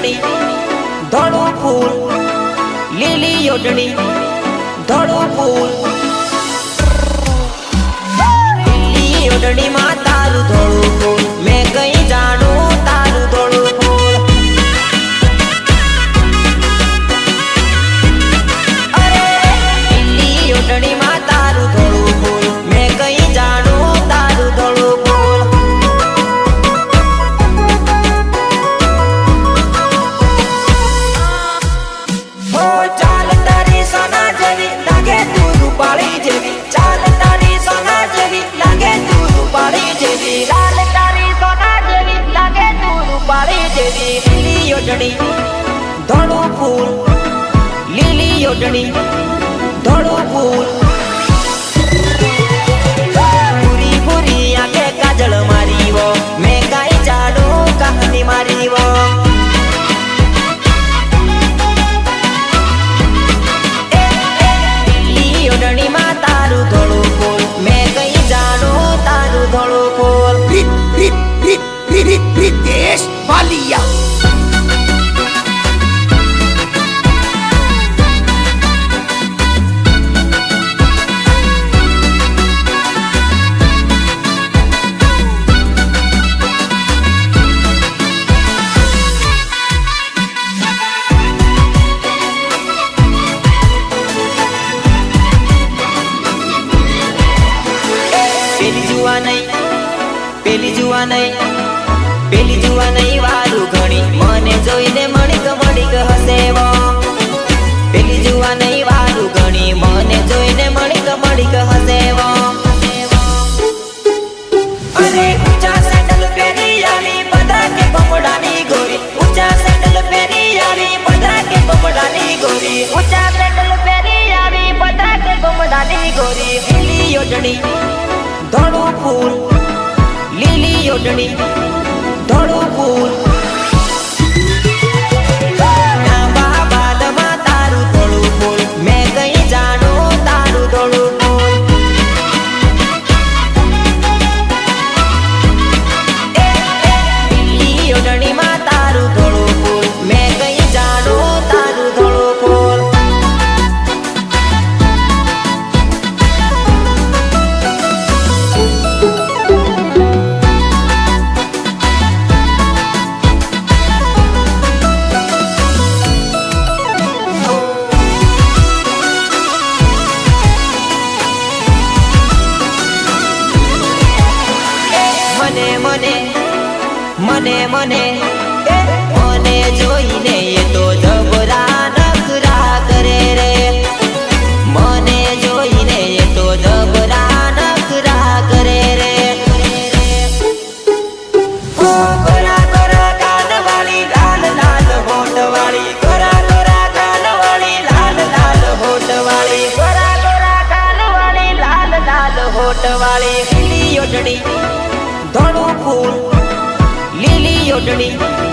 ઓઢણી ધોળું ફૂલ લીલી ઓઢણી ધોળું ફૂલ. લીલી ઓઢણીમાં ઓઢણી ધોળું ફૂલ લીલી યોજણી ધોળું ફૂલ પૂરી પૂરી આંખે કાજળ મારી વો મેં ગાઈ જાડું કહાની મારી વો લીલી Valia. પેલી જુવા નહીં પેલી પેલી વારું ઘણી મને જોઈને મણિક મણિક હસેવો પેલી જુવા નહીં વારું ઘણી મને જોઈને મણિક મણિક હસેવો અરે ઊંચા સેન્ડલ પહેરી આવી બધા કે બમડાની ગોરી. ઊંચા સેન્ડલ પહેરી આવી બધા કે બમડાની ગોરી. ઊંચા સેન્ડલ પહેરી આવી બધા કે બમડાની ગોરી. લીલી ઓઢણી ધોળું ફૂલ લીલી ઓઢણી ધોળું ફૂલ. મને મને. મને જોઈને એ તો કરે રે. મને જોઈને તો જબરા નખરા કરે રે. ઓ ગોરા ગોરા કાનવાળી, લાલ લાલ લાલ લાલ હોઠવાળી. ગોરા ગોરા કાનવાળી, લાલ લાલ લીલી Rodney.